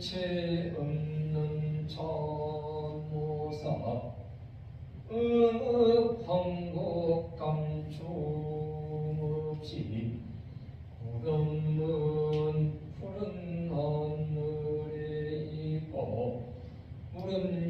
실체 없는 천무사 음흑황곡 감춤없이 구름은 푸른 하늘에 입어 물은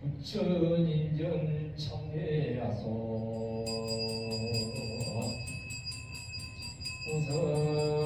부처님전 청해하소. 우선